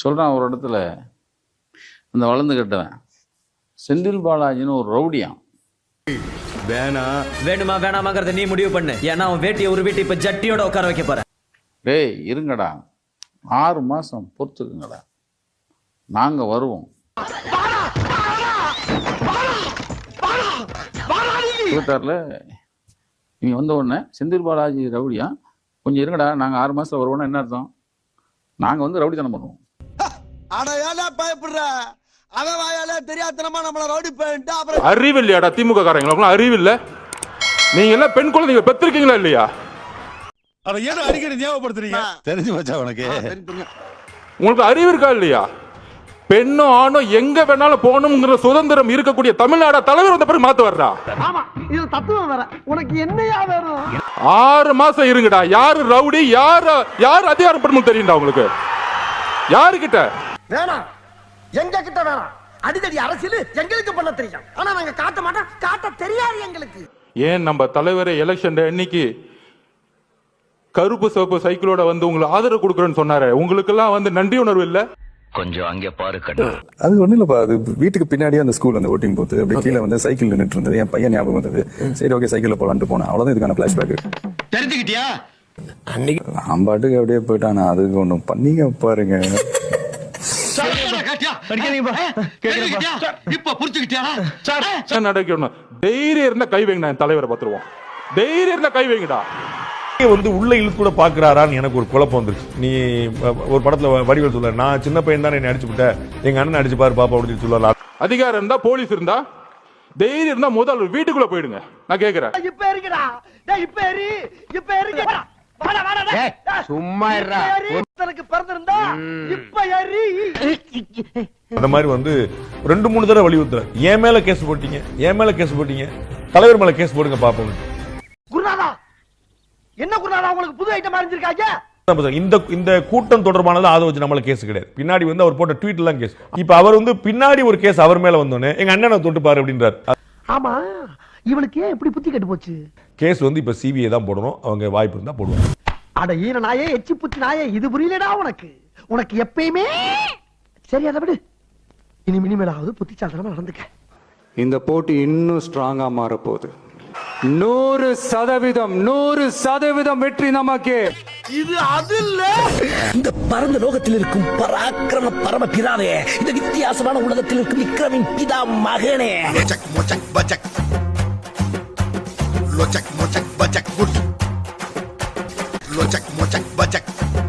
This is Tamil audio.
சொல்கிறான் ஒரு இடத்துல அந்த வளர்ந்து கட்டுவேன். செந்தில் பாலாஜின்னு ஒரு ரவுடியான் வேணுமா வேணாமாங்கிறத நீ முடிவு பண்ணு. ஏன்னா அவன் வேட்டியை ஒரு வீட்டை இப்ப ஜட்டியோட உட்கார வைக்க போறேன். டேய் இருங்கடா. ஆறு மாதம் பொறுத்துக்குங்கடா. நாங்கள் வருவோம். இருபத்தாறில் நீங்க வந்த உடனே செந்தில் பாலாஜி ரவுடியா? கொஞ்சம் இருங்கடா நாங்கள் ஆறு மாதத்தில் வருவோம்னா என்ன அர்த்தம்? நாங்கள் வந்து ரவுடித்தனம் பண்ணுவோம். அட ஏன்டா பயப்படுற? அவன் வாயால தெரியாதனமா நம்மள ரவுடி போயிட்டு அப்புறம் அறிவு இல்லையாடா திமுக காரங்களுக்குலாம் அறிவு இல்ல நீங்க எல்லாம் பெண் குழந்தைங்க பெற்றிருக்கீங்களா இல்லையா? அட ஏன் அடிக்கடி ஞாபகப்படுத்துறீங்க? தெரிஞ்சு வச்சா உனக்கு? உங்களுக்கு அறிவு இருக்கா இல்லையா? பெண்ணும் ஆணும் எங்க வேணாலும் போகணுங்கிற சுதந்திரம் இருக்கக்கூடிய தமிழ்நாட தலைவர் வந்த பிறகு மாத்து வர்றா? ஆமா இது தத்துவம் வேற. உனக்கு என்னையா வேணும்? ஆறு மாசம் இருங்கடா. யாரு ரவுடி யாரு யாரு அதிகாரம் படுமோ தெரியும்டா உங்களுக்கு? யாருக்கிட்ட? வேணாம். எங்க கிட்ட வேணாம். அடிதடி அரசியல் எங்களுக்கு பண்ண தெரியும். ஆனா நாங்க காட்ட மாட்டோம். காட்ட தெரியாது எங்களுக்கு. ஏன் நம்ம தலைவரை எலெக்ஷன் அன்னைக்கு கருப்பு சிவப்பு சைக்கிளோட வந்து உங்களுக்கு ஆதரவு கொடுக்குறேன்னு சொன்னாரு. உங்களுக்கெல்லாம் வந்து நன்றி உணர்வு இல்ல? கொஞ்சம் அங்கே பாரு கண்ணா. அது ஒண்ணும் இல்லப்பா. அது வீட்டுக்கு பின்னாடியே அந்த ஸ்கூல் அந்த ஓட்டிங் போது அப்படியே கீழே வந்து சைக்கிள் நின்னுட்டு இருந்தது. என் பையன் ஞாபகம் வந்தது. சரி ஓகே சைக்கிள்ல போலான்ட்டு போனேன். அவ்வளவுதான் இதுக்கான பிளாஷ்பேக் தெரிஞ்சுக்கிட்டியா? நான் பாட்டுக்கு அப்படியே போயிட்டான்? அதுக்கு ஒண்ணும் பண்ணீங்க பாருங்க. நடக்கணும் தைரியம் இருந்தா கை வைங்கடா என் தலைவரை பார்த்துருவோம். தைரியம் இருந்தா கை வைங்கடா. வந்து உள்ள இழுத்து கூட பாக்குறாரான்னு எனக்கு ஒரு குழப்பம் வந்துருச்சு. நீ ஒரு படத்துல வடிவேல் சொல்ல நான் சின்ன பையன் தான் என்னை அடிச்சு விட்டேன் எங்க அண்ணன் அடிச்சு பாரு பாப்பா அப்படின்னு சொல்லலாம் அதிகாரம் இருந்தா போலீஸ் இருந்தா தைரியம் இருந்தா முதல் வீட்டுக்குள்ள போயிடுங்க. நான் கேக்குறேன் இப்ப இருக்குடா டேய் இப்ப ஏறி இப்ப ஏறி வாடா வாடா டேய். சும்மா ஒருத்தனுக்கு பிறந்திருந்தா இப்ப ஏறி அந்த மாதிரி வந்து ரெண்டு மூணு தடவை வலியுறுத்துறேன் என் மேல கேஸ் போட்டீங்க என் மேல கேஸ் போட்டீங்க. தலைவர் மேல கேஸ் போடுங்க பாப்போம். குருநாதா! என்ன குருநாதா உங்களுக்கு புது ஐட்டம் அறிஞ்சிருக்காங்க? இந்த இந்த கூட்டம் தொடர்பானது அதை வச்சு நம்மள கேஸ் கிடையாது. பின்னாடி வந்து அவர் போட்ட ட்வீட் எல்லாம் கேஸ். இப்ப அவர் வந்து பின்னாடி ஒரு கேஸ் அவர் மேல வந்தோடனே எங்க அண்ணனை தொட்டு பாரு அப்படின்றார். ஆமா இவனுக்கு ஏன் இப்படி புத்தி கெட்டு போச்சு? கேஸ் வந்து இப்ப சிபிஐ தான் போடணும். அவங்க வாய்ப்பு இருந்தா போடுவாங்க. அட ஈன நாயே எச்சி புத்தி நாயே இது புரியலடா உனக்கு. உனக்கு எப்பயுமே சரி அதை விடு. இனி இனிமேலாவது புத்திசாலித்தனமா நடந்துக்க. இந்த போட்டி இன்னும் ஸ்ட்ராங்கா மாற போகுது நூறு சதவீதம் நூறு சதவீதம் வெற்றி நமக்கு. இது அது இல்ல. இந்த பரந்த லோகத்தில் இருக்கும் பராக்கிரம பரம பிதாவே இந்த வித்தியாசமான உலகத்தில் இருக்கும் விக்ரமின் பிதா மகனே. மொச்சக் மொச்சக் பச்சக். லொச்சக் மொச்சக் பச்சக் குட். Project, project, project.